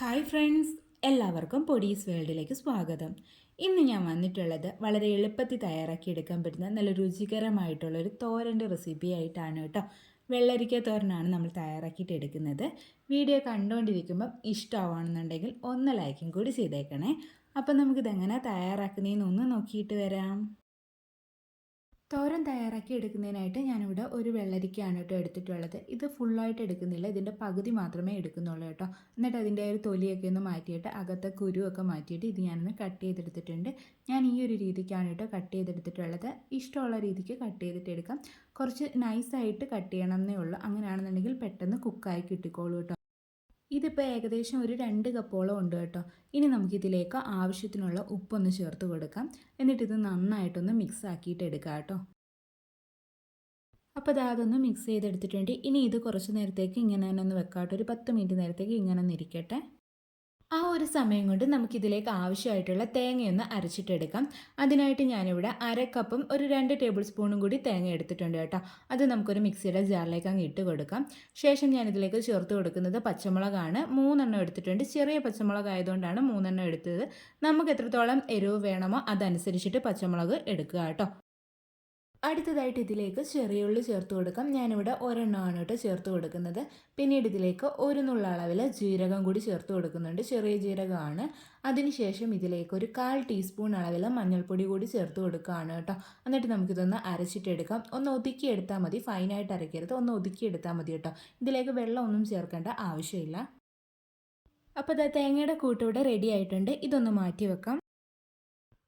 Hi friends എല്ലാവർക്കും പൊടീസ് വേൾഡിലേക്ക് സ്വാഗതം. ഇന്ന് ഞാൻ വന്നിട്ടുള്ളത് വളരെ എളുപ്പത്തിൽ തയ്യാറാക്കി എടുക്കാൻ പറ്റുന്ന നല്ല രുചികരമായിട്ടുള്ള ഒരു തോരന്റെ റെസിപ്പി ആയിട്ടാണ് കേട്ടോ. വെള്ളരിക്ക തോരനാണ് നമ്മൾ തയ്യാറാക്കിയിട്ട് എടുക്കുന്നത്. വീഡിയോ കണ്ടുകൊണ്ടിരിക്കുമ്പം ഇഷ്ടമാവണമെന്നുണ്ടെങ്കിൽ ഒന്ന് ലൈക്കും കൂടി ചെയ്തേക്കണേ. അപ്പം നമുക്കിതെങ്ങനെ തയ്യാറാക്കുന്നതെന്ന് ഒന്ന് നോക്കിയിട്ട് വരാം. തോരൻ തയ്യാറാക്കി എടുക്കുന്നതിനായിട്ട് ഞാനിവിടെ ഒരു വെള്ളരിക്കയാണ് കേട്ടോ എടുത്തിട്ടുള്ളത്. ഇത് ഫുള്ളായിട്ട് എടുക്കുന്നില്ല. ഇതിന്റെ പകുതി മാത്രമേ എടുക്കുന്നുള്ളൂ കേട്ടോ. എന്നിട്ട് അതിന്റെ ഒരു തൊലിയൊക്കെ ഒന്ന് മാറ്റിയിട്ട് അകത്തെ കുരുവൊക്കെ മാറ്റിയിട്ട് ഇത് ഞാനൊന്ന് കട്ട് ചെയ്തെടുത്തിട്ടുണ്ട്. ഞാൻ ഈ ഒരു രീതിക്കാണ് കേട്ടോ കട്ട് ചെയ്തെടുത്തിട്ടുള്ളത്. ഇഷ്ടമുള്ള രീതിക്ക് കട്ട് ചെയ്തിട്ട് എടുക്കാം. കുറച്ച് നൈസായിട്ട് കട്ട് ചെയ്യണം എന്നേ ഉള്ളൂ. അങ്ങനെയാണെന്നുണ്ടെങ്കിൽ പെട്ടെന്ന് കുക്കായി കിട്ടിക്കോളൂ കേട്ടോ. ഇതിപ്പോൾ ഏകദേശം ഒരു രണ്ട് കപ്പോളം ഉണ്ട് കേട്ടോ. ഇനി നമുക്കിതിലേക്ക് ആവശ്യത്തിനുള്ള ഉപ്പൊന്ന് ചേർത്ത് കൊടുക്കാം. എന്നിട്ട് ഇത് നന്നായിട്ടൊന്ന് മിക്സ് ആക്കിയിട്ട് എടുക്കാം കേട്ടോ. അപ്പോൾ അത് അതൊന്ന് മിക്സ് ചെയ്തെടുത്തിട്ടുണ്ട്. ഇനി ഇത് കുറച്ച് നേരത്തേക്ക് ഇങ്ങനെ തന്നെ ഒന്ന് വെക്കാം കേട്ടോ ഒരു പത്ത് മിനിറ്റ് നേരത്തേക്ക് ഇങ്ങനെ ഒന്ന് ഇരിക്കട്ടെ. ആ ഒരു സമയം കൊണ്ട് നമുക്കിതിലേക്ക് ആവശ്യമായിട്ടുള്ള തേങ്ങയൊന്ന് അരച്ചിട്ടെടുക്കാം. അതിനായിട്ട് ഞാനിവിടെ അര കപ്പും ഒരു രണ്ട് ടേബിൾ സ്പൂണും കൂടി തേങ്ങ എടുത്തിട്ടുണ്ട് കേട്ടോ. അത് നമുക്കൊരു മിക്സിയുടെ ജാറിലേക്ക് അങ്ങ് ഇട്ട് കൊടുക്കാം. ശേഷം ഞാനിതിലേക്ക് ചേർത്ത് കൊടുക്കുന്നത് പച്ചമുളകാണ്. മൂന്നെണ്ണം എടുത്തിട്ടുണ്ട്. ചെറിയ പച്ചമുളക് ആയതുകൊണ്ടാണ് മൂന്നെണ്ണം എടുത്തത്. നമുക്ക് എത്രത്തോളം എരിവ് വേണമോ അതനുസരിച്ചിട്ട് പച്ചമുളക് എടുക്കുക കേട്ടോ. അടുത്തതായിട്ട് ഇതിലേക്ക് ചെറിയ ഉള്ളി ചേർത്ത് കൊടുക്കാം. ഞാനിവിടെ ഒരെണ്ണമാണ് കേട്ടോ ചേർത്ത് കൊടുക്കുന്നത്. പിന്നീട് ഇതിലേക്ക് ഒരു നുള്ള അളവിൽ ജീരകം കൂടി ചേർത്ത് കൊടുക്കുന്നുണ്ട്. ചെറിയ ജീരകമാണ്. അതിനുശേഷം ഇതിലേക്ക് ഒരു കാൽ ടീസ്പൂൺ അളവിൽ മഞ്ഞൾപ്പൊടി കൂടി ചേർത്ത് കൊടുക്കുകയാണ് കേട്ടോ. എന്നിട്ട് നമുക്കിതൊന്ന് അരച്ചിട്ടെടുക്കാം. ഒന്ന് ഒതുക്കിയെടുത്താൽ മതി. ഫൈനായിട്ട് അരയ്ക്കരുത്. ഒന്ന് ഒതുക്കിയെടുത്താൽ മതി കേട്ടോ. ഇതിലേക്ക് വെള്ളം ഒന്നും ചേർക്കേണ്ട ആവശ്യമില്ല. അപ്പോൾ അത് തേങ്ങയുടെ കൂട്ടിവിടെ റെഡി ആയിട്ടുണ്ട്. ഇതൊന്ന് മാറ്റി വെക്കാം.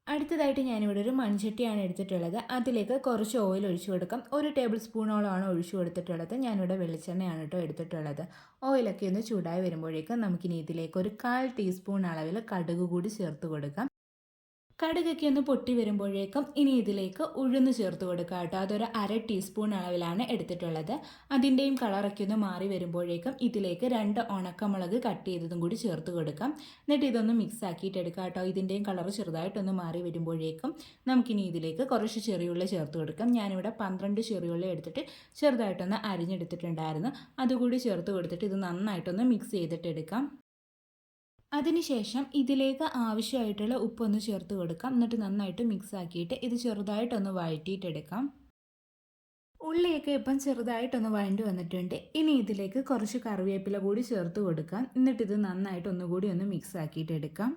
അടുത്തതായിട്ട് ഞാനിവിടെ ഒരു മൺചട്ടിയാണ് എടുത്തിട്ടുള്ളത്. അതിലേക്ക് കുറച്ച് ഓയിൽ ഒഴിച്ചു കൊടുക്കാം. ഒരു ടേബിൾ സ്പൂണോളമാണ് ഒഴിച്ചു കൊടുത്തിട്ടുള്ളത്. ഞാനിവിടെ വെളിച്ചെണ്ണയാണ് കേട്ടോ എടുത്തിട്ടുള്ളത്. ഓയിലൊക്കെ ഒന്ന് ചൂടായി വരുമ്പോഴേക്കും നമുക്കിനി ഇതിലേക്ക് ഒരു കാൽ ടീസ്പൂൺ അളവിൽ കടുക് കൂടി ചേർത്ത് കൊടുക്കാം. കടുകൊക്കെ ഒന്ന് പൊട്ടി വരുമ്പോഴേക്കും ഇനി ഇതിലേക്ക് ഉഴുന്ന് ചേർത്ത് കൊടുക്കുക കേട്ടോ. അതൊരു അര ടീസ്പൂൺ അളവിലാണ് എടുത്തിട്ടുള്ളത്. അതിന്റെയും കളറൊക്കെ ഒന്ന് മാറി വരുമ്പോഴേക്കും ഇതിലേക്ക് രണ്ട് ഉണക്കമുളക് കട്ട് ചെയ്തതും കൂടി ചേർത്ത് കൊടുക്കാം. എന്നിട്ട് ഇതൊന്ന് മിക്സ് ആക്കിയിട്ട് എടുക്കുക കേട്ടോ. ഇതിന്റെയും കളർ ചെറുതായിട്ടൊന്ന് മാറി വരുമ്പോഴേക്കും നമുക്കിനി ഇതിലേക്ക് കുറച്ച് ചെറിയുള്ളി ചേർത്ത് കൊടുക്കാം. ഞാനിവിടെ പന്ത്രണ്ട് ചെറിയുള്ളി എടുത്തിട്ട് ചെറുതായിട്ടൊന്ന് അരിഞ്ഞെടുത്തിട്ടുണ്ടായിരുന്നു. അതുകൂടി ചേർത്ത് കൊടുത്തിട്ട് ഇത് നന്നായിട്ടൊന്ന് മിക്സ് ചെയ്തിട്ട് എടുക്കാം. അതിനുശേഷം ഇതിലേക്ക് ആവശ്യമായിട്ടുള്ള ഉപ്പൊന്ന് ചേർത്ത് കൊടുക്കാം. എന്നിട്ട് നന്നായിട്ട് മിക്സ് ആക്കിയിട്ട് ഇത് ചെറുതായിട്ടൊന്ന് വഴറ്റിയിട്ടെടുക്കാം. ഉള്ളിയൊക്കെ ഇപ്പം ചെറുതായിട്ടൊന്ന് വഴണ്ടി വന്നിട്ടുണ്ട്. ഇനി ഇതിലേക്ക് കുറച്ച് കറിവേപ്പില കൂടി ചേർത്ത് കൊടുക്കാം. എന്നിട്ട് ഇത് നന്നായിട്ട് ഒന്നുകൂടി ഒന്ന് മിക്സ് ആക്കിയിട്ട് എടുക്കാം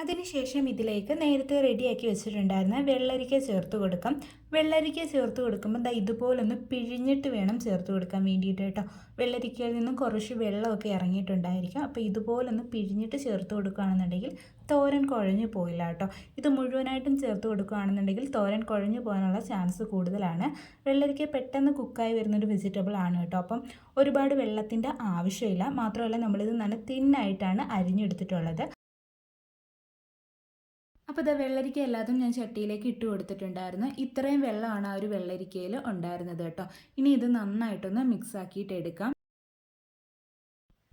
അതിനുശേഷം ഇതിലേക്ക് നേരത്തെ റെഡിയാക്കി വെച്ചിട്ടുണ്ടായിരുന്ന വെള്ളരിക്ക ചേർത്ത് കൊടുക്കാം. വെള്ളരിക്ക ചേർത്ത് കൊടുക്കുമ്പോൾ ദാ ഇതുപോലൊന്ന് പിഴിഞ്ഞിട്ട് വേണം ചേർത്ത് കൊടുക്കാൻ വേണ്ടിയിട്ട് കേട്ടോ. വെള്ളരിക്കയിൽ നിന്നും കുറച്ച് വെള്ളമൊക്കെ ഇറങ്ങിയിട്ടുണ്ടായിരിക്കും. അപ്പോൾ ഇതുപോലൊന്ന് പിഴിഞ്ഞിട്ട് ചേർത്ത് കൊടുക്കുകയാണെന്നുണ്ടെങ്കിൽ തോരൻ കുഴഞ്ഞു പോയില്ല കേട്ടോ. ഇത് മുഴുവനായിട്ടും ചേർത്ത് കൊടുക്കുകയാണെന്നുണ്ടെങ്കിൽ തോരൻ കുഴഞ്ഞു പോകാനുള്ള ചാൻസ് കൂടുതലാണ്. വെള്ളരിക്ക പെട്ടെന്ന് കുക്കായി വരുന്നൊരു വെജിറ്റബിൾ ആണ് കേട്ടോ. അപ്പം ഒരുപാട് വെള്ളത്തിന്റെ ആവശ്യമില്ല. മാത്രമല്ല നമ്മളിത് നല്ല തിന്നായിട്ടാണ് അരിഞ്ഞെടുത്തിട്ടുള്ളത്. അപ്പോൾ ഇത് വെള്ളരിക്ക എല്ലാതും ഞാൻ ചട്ടിയിലേക്ക് ഇട്ട് കൊടുത്തിട്ടുണ്ടായിരുന്നു. ഇത്രയും വെള്ളമാണ് ആ ഒരു വെള്ളരിക്കയിൽ ഉണ്ടായിരുന്നത് കേട്ടോ. ഇനി ഇത് നന്നായിട്ടൊന്ന് മിക്സ് ആക്കിയിട്ട് എടുക്കാം.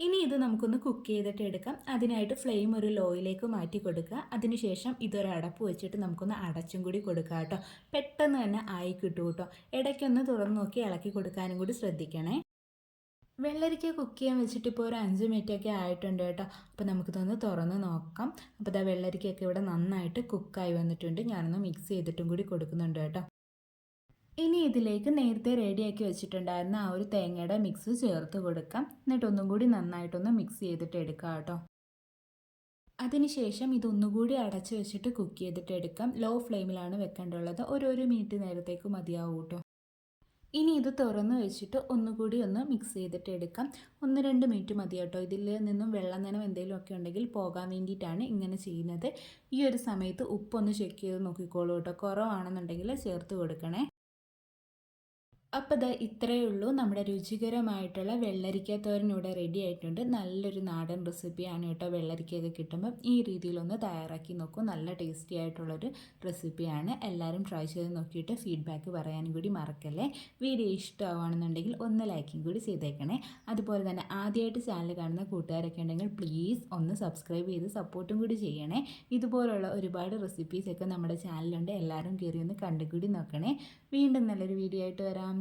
ഇനി ഇത് നമുക്കൊന്ന് കുക്ക് ചെയ്തിട്ട് എടുക്കാം. അതിനായിട്ട് ഫ്ലെയിം ഒരു ലോയിലേക്ക് മാറ്റി കൊടുക്കുക. അതിനുശേഷം ഇതൊരു അടപ്പ് വെച്ചിട്ട് നമുക്കൊന്ന് അടച്ചും കൂടി കൊടുക്കുക കേട്ടോ. പെട്ടെന്ന് തന്നെ ആയി കിട്ടും കേട്ടോ. ഇടയ്ക്കൊന്ന് തുറന്നു നോക്കി ഇളക്കി കൊടുക്കാനും കൂടി ശ്രദ്ധിക്കണേ. വെള്ളരിക്ക കുക്ക് ചെയ്യാൻ വെച്ചിട്ട് ഇപ്പോൾ ഒരു അഞ്ച് മിനിറ്റൊക്കെ ആയിട്ടുണ്ട് കേട്ടോ. അപ്പോൾ നമുക്കിതൊന്ന് തുറന്ന് നോക്കാം. അപ്പോൾ ഇതാ വെള്ളരിക്കയൊക്കെ ഇവിടെ നന്നായിട്ട് കുക്കായി വന്നിട്ടുണ്ട്. ഞാനൊന്ന് മിക്സ് ചെയ്തിട്ടും കൂടി കൊടുക്കുന്നുണ്ട് കേട്ടോ. ഇനി ഇതിലേക്ക് നേരത്തെ റെഡിയാക്കി വെച്ചിട്ടുണ്ടായിരുന്ന ആ ഒരു തേങ്ങയുടെ മിക്സ് ചേർത്ത് കൊടുക്കാം. എന്നിട്ടൊന്നും കൂടി നന്നായിട്ടൊന്ന് മിക്സ് ചെയ്തിട്ട് എടുക്കാം കേട്ടോ. അതിനുശേഷം ഇതൊന്നുകൂടി അടച്ച് വെച്ചിട്ട് കുക്ക് ചെയ്തിട്ട് എടുക്കാം. ലോ ഫ്ലെയിമിലാണ് വെക്കേണ്ടുള്ളത് ഒരു ഒരു മിനിറ്റ് നേരത്തേക്ക് മതിയാവും കേട്ടോ. ഇനി ഇത് തുറന്ന് വെച്ചിട്ട് ഒന്നുകൂടി ഒന്ന് മിക്സ് ചെയ്തിട്ട് എടുക്കാം. ഒന്ന് രണ്ട് മിനിറ്റ് മതി കേട്ടോ. ഇതിൽ നിന്നും വെള്ളം നനം എന്തെങ്കിലും ഒക്കെ ഉണ്ടെങ്കിൽ പോകാൻ വേണ്ടിയിട്ടാണ് ഇങ്ങനെ ചെയ്യുന്നത്. ഈ ഒരു സമയത്ത് ഉപ്പൊന്ന് ചെക്ക് ചെയ്ത് നോക്കിക്കോളൂ കേട്ടോ. കുറവാണെന്നുണ്ടെങ്കിൽ ചേർത്ത് കൊടുക്കണേ. അപ്പോൾ ഇത് ഇത്രയേ ഉള്ളൂ. നമ്മുടെ രുചികരമായിട്ടുള്ള വെള്ളരിക്ക തോരൻ ഇവിടെ റെഡി ആയിട്ടുണ്ട്. നല്ലൊരു നാടൻ റെസിപ്പിയാണ് കേട്ടോ വെള്ളരിക്കയൊക്കെ കിട്ടുമ്പം. ഈ രീതിയിലൊന്ന് തയ്യാറാക്കി നോക്കൂ. നല്ല ടേസ്റ്റി ആയിട്ടുള്ളൊരു റെസിപ്പിയാണ്. എല്ലാവരും ട്രൈ ചെയ്ത് നോക്കിയിട്ട് ഫീഡ്ബാക്ക് പറയാനും കൂടി മറക്കല്ലേ? വീഡിയോ ഇഷ്ടമാണെന്നുണ്ടെങ്കിൽ ഒന്ന് ലൈക്കും കൂടി ചെയ്തേക്കണേ. അതുപോലെ തന്നെ ആദ്യമായിട്ട് ചാനൽ കാണുന്ന കൂട്ടുകാരൊക്കെ ഉണ്ടെങ്കിൽ പ്ലീസ് ഒന്ന് സബ്സ്ക്രൈബ് ചെയ്ത് സപ്പോർട്ടും കൂടി ചെയ്യണേ. ഇതുപോലുള്ള ഒരുപാട് റെസിപ്പീസൊക്കെ നമ്മുടെ ചാനലുണ്ട് എല്ലാവരും കയറി ഒന്ന് കണ്ടുകൂടി നോക്കണേ. വീണ്ടും നല്ലൊരു വീഡിയോ ആയിട്ട് വരാം.